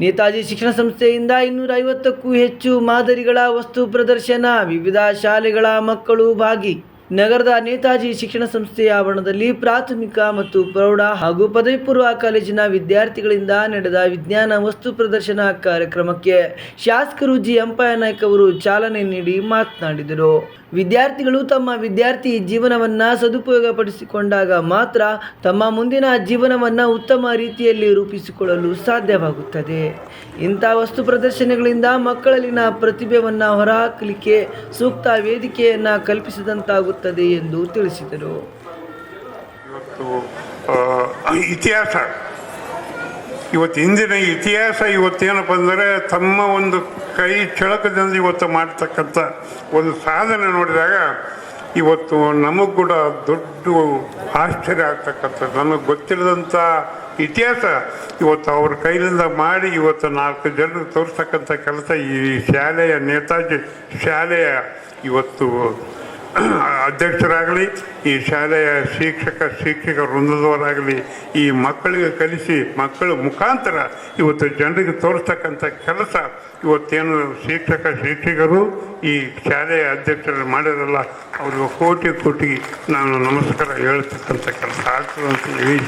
ನೇತಾಜಿ ಶಿಕ್ಷಣ ಸಂಸ್ಥೆಯಿಂದ ಇನ್ನೂರ ಐವತ್ತಕ್ಕೂ ಹೆಚ್ಚು ಮಾದರಿಗಳ ವಸ್ತು ಪ್ರದರ್ಶನ, ವಿವಿಧ ಶಾಲೆಗಳ ಮಕ್ಕಳು ಭಾಗಿ. ನಗರದ ನೇತಾಜಿ ಶಿಕ್ಷಣ ಸಂಸ್ಥೆಯ ಆವರಣದಲ್ಲಿ ಪ್ರಾಥಮಿಕ ಮತ್ತು ಪ್ರೌಢ ಹಾಗೂ ಪದವಿ ಪೂರ್ವ ಕಾಲೇಜಿನ ವಿದ್ಯಾರ್ಥಿಗಳಿಂದ ನಡೆದ ವಿಜ್ಞಾನ ವಸ್ತು ಪ್ರದರ್ಶನ ಕಾರ್ಯಕ್ರಮಕ್ಕೆ ಶಾಸಕರು ಜಿ. ನಾಯ್ಕ ಅವರು ಚಾಲನೆ ನೀಡಿ ಮಾತನಾಡಿದರು. ವಿದ್ಯಾರ್ಥಿಗಳು ತಮ್ಮ ವಿದ್ಯಾರ್ಥಿ ಜೀವನವನ್ನ ಸದುಪಯೋಗಪಡಿಸಿಕೊಂಡಾಗ ಮಾತ್ರ ತಮ್ಮ ಮುಂದಿನ ಜೀವನವನ್ನ ಉತ್ತಮ ರೀತಿಯಲ್ಲಿ ರೂಪಿಸಿಕೊಳ್ಳಲು ಸಾಧ್ಯವಾಗುತ್ತದೆ. ಇಂಥ ವಸ್ತು ಪ್ರದರ್ಶನಗಳಿಂದ ಮಕ್ಕಳಲ್ಲಿನ ಪ್ರತಿಭೆಯನ್ನು ಹೊರಹಾಕಲಿಕ್ಕೆ ಸೂಕ್ತ ವೇದಿಕೆಯನ್ನು ಕಲ್ಪಿಸಿದಂತಾಗುತ್ತದೆ ಎಂದು ತಿಳಿಸಿದರು. ಇತಿಹಾಸ. ಇವತ್ತು ಇಂದಿನ ಇತಿಹಾಸ ಇವತ್ತೇನಪ್ಪ ಅಂದರೆ ತಮ್ಮ ಒಂದು ಕೈ ಚಳಕದಿಂದ ಇವತ್ತು ಮಾಡ್ತಕ್ಕಂಥ ಒಂದು ಸಾಧನೆ ನೋಡಿದಾಗ ಇವತ್ತು ನಮಗೂ ಕೂಡ ದೊಡ್ಡ ಆಶ್ಚರ್ಯ ಆಗ್ತಕ್ಕಂಥದ್ದು. ನಮಗೆ ಗೊತ್ತಿಲ್ಲದಂಥ ಇತಿಹಾಸ ಇವತ್ತು ಅವ್ರ ಕೈಲಿಂದ ಮಾಡಿ ಇವತ್ತು ನಾಲ್ಕು ಜನರು ತೋರಿಸ್ತಕ್ಕಂಥ ಕೆಲಸ ಈ ಶಾಲೆಯ ನೇತಾಜಿ ಶಾಲೆಯ ಇವತ್ತು ಅಧ್ಯಕ್ಷರಾಗಲಿ, ಈ ಶಾಲೆಯ ಶಿಕ್ಷಕ ಶಿಕ್ಷಕ ವೃಂದದವರಾಗಲಿ, ಈ ಮಕ್ಕಳಿಗೆ ಕಲಿಸಿ, ಮಕ್ಕಳ ಮುಖಾಂತರ ಇವತ್ತು ಜನರಿಗೆ ತೋರಿಸ್ತಕ್ಕಂಥ ಕೆಲಸ ಇವತ್ತೇನು ಶಿಕ್ಷಕ ಶಿಕ್ಷಕರು ಈ ಶಾಲೆಯ ಅಧ್ಯಕ್ಷರು ಮಾಡಿರಲ್ಲ ಅವ್ರಿಗೆ ಕೋಟಿ ಕೋಟಿ ನಾನು ನಮಸ್ಕಾರ ಹೇಳ್ತಕ್ಕಂಥ ಕೆಲಸ ಆಗ್ತದೆ ಅಂತ ಹೇಳಿ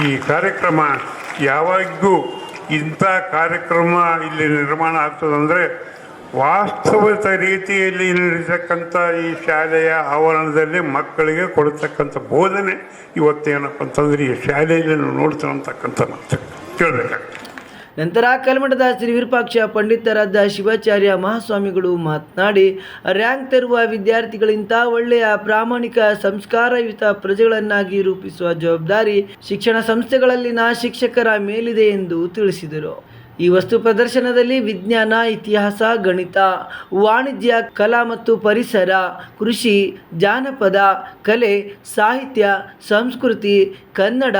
ಈ ಕಾರ್ಯಕ್ರಮ ಯಾವಾಗಿಗೂ ಇಂಥ ಕಾರ್ಯಕ್ರಮ ಇಲ್ಲಿ ನಿರ್ಮಾಣ ಆಗ್ತದಂದರೆ ವಾಸ್ತವಿಕ ರೀತಿಯಲ್ಲಿ ನಡೀತಕ್ಕಂಥ ಈ ಶಾಲೆಯ ಆವರಣದಲ್ಲಿ ಮಕ್ಕಳಿಗೆ ಕೊಡ್ತಕ್ಕಂಥ ಬೋಧನೆ ಇವತ್ತೇನಪ್ಪ ಅಂತಂದ್ರೆ ಈ ಶಾಲೆಯಲ್ಲಿ ನಾವು ಅಂತಕ್ಕಂಥ ಕೇಳಬೇಕಾಗ್ತದೆ. ನಂತರ ಕಲ್ಮಠದ ಶ್ರೀ ವಿರೂಪಾಕ್ಷ ಪಂಡಿತರಾದ ಶಿವಾಚಾರ್ಯ ಮಹಾಸ್ವಾಮಿಗಳು ಮಾತನಾಡಿ, ರ್ಯಾಂಕ್ ತರುವ ವಿದ್ಯಾರ್ಥಿಗಳಿಂದ ಒಳ್ಳೆಯ ಪ್ರಾಮಾಣಿಕ ಸಂಸ್ಕಾರಯುತ ಪ್ರಜೆಗಳನ್ನಾಗಿ ರೂಪಿಸುವ ಜವಾಬ್ದಾರಿ ಶಿಕ್ಷಣ ಸಂಸ್ಥೆಗಳಲ್ಲಿನ ಶಿಕ್ಷಕರ ಮೇಲಿದೆ ಎಂದು ತಿಳಿಸಿದರು. ಈ ವಸ್ತು ಪ್ರದರ್ಶನದಲ್ಲಿ ವಿಜ್ಞಾನ, ಇತಿಹಾಸ, ಗಣಿತ, ವಾಣಿಜ್ಯ, ಕಲಾ ಮತ್ತು ಪರಿಸರ, ಕೃಷಿ, ಜಾನಪದ, ಕಲೆ, ಸಾಹಿತ್ಯ, ಸಂಸ್ಕೃತಿ, ಕನ್ನಡ,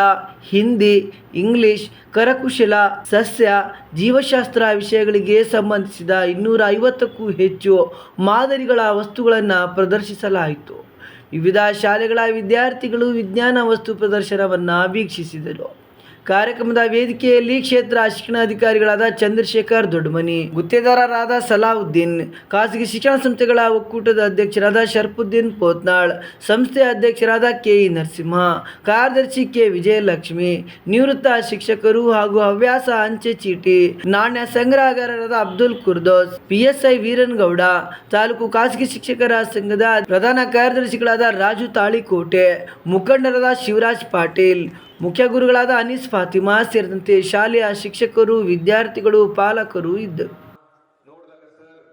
ಹಿಂದಿ, ಇಂಗ್ಲಿಷ್, ಕರಕುಶಲ, ಸಸ್ಯ, ಜೀವಶಾಸ್ತ್ರ ವಿಷಯಗಳಿಗೆ ಸಂಬಂಧಿಸಿದ ಇನ್ನೂರ ಐವತ್ತಕ್ಕೂ ಹೆಚ್ಚು ಮಾದರಿಗಳ ವಸ್ತುಗಳನ್ನು ಪ್ರದರ್ಶಿಸಲಾಯಿತು. ವಿವಿಧ ಶಾಲೆಗಳ ವಿದ್ಯಾರ್ಥಿಗಳು ವಿಜ್ಞಾನ ವಸ್ತು ಪ್ರದರ್ಶನವನ್ನು ವೀಕ್ಷಿಸಿದರು. ಕಾರ್ಯಕ್ರಮದ ವೇದಿಕೆಯಲ್ಲಿ ಕ್ಷೇತ್ರ ಶಿಕ್ಷಣಾಧಿಕಾರಿಗಳಾದ ಚಂದ್ರಶೇಖರ್ ದೊಡ್ಡಮನಿ, ಗುತ್ತೇದಾರರಾದ ಸಲಾವುದ್ದೀನ್, ಖಾಸಗಿ ಶಿಕ್ಷಣ ಸಂಸ್ಥೆಗಳ ಒಕ್ಕೂಟದ ಅಧ್ಯಕ್ಷರಾದ ಶರ್ಫುದ್ದೀನ್ ಪೋತ್ನಾಳ್ ಸಂಸ್ಥೆ ಅಧ್ಯಕ್ಷರಾದ ಕೆ ಇ ನರಸಿಂಹ, ಕಾರ್ಯದರ್ಶಿ ಕೆ ವಿಜಯಲಕ್ಷ್ಮಿ, ನಿವೃತ್ತ ಶಿಕ್ಷಕರು ಹಾಗೂ ಹವ್ಯಾಸ ಅಂಚೆ ಚೀಟಿ, ನಾಣ್ಯ ಸಂಗ್ರಹಗಾರರಾದ ಅಬ್ದುಲ್ ಕುರ್ದೋಸ್, ಪಿಎಸ್ಐ ವೀರನ್ಗೌಡ, ತಾಲೂಕು ಖಾಸಗಿ ಶಿಕ್ಷಕರ ಸಂಘದ ಪ್ರಧಾನ ಕಾರ್ಯದರ್ಶಿಗಳಾದ ರಾಜು ತಾಳಿಕೋಟೆ, ಮುಖಂಡರಾದ ಶಿವರಾಜ್ ಪಾಟೀಲ್ ಮುಖ್ಯ ಗುರುಗಳಾದ ಅನೀಸ್ ಫಾತಿಮಾ ಸೇರಿದಂತೆ ಶಾಲೆಯ ಶಿಕ್ಷಕರು ವಿದ್ಯಾರ್ಥಿಗಳು ಪಾಲಕರು ಇದ್ದರು.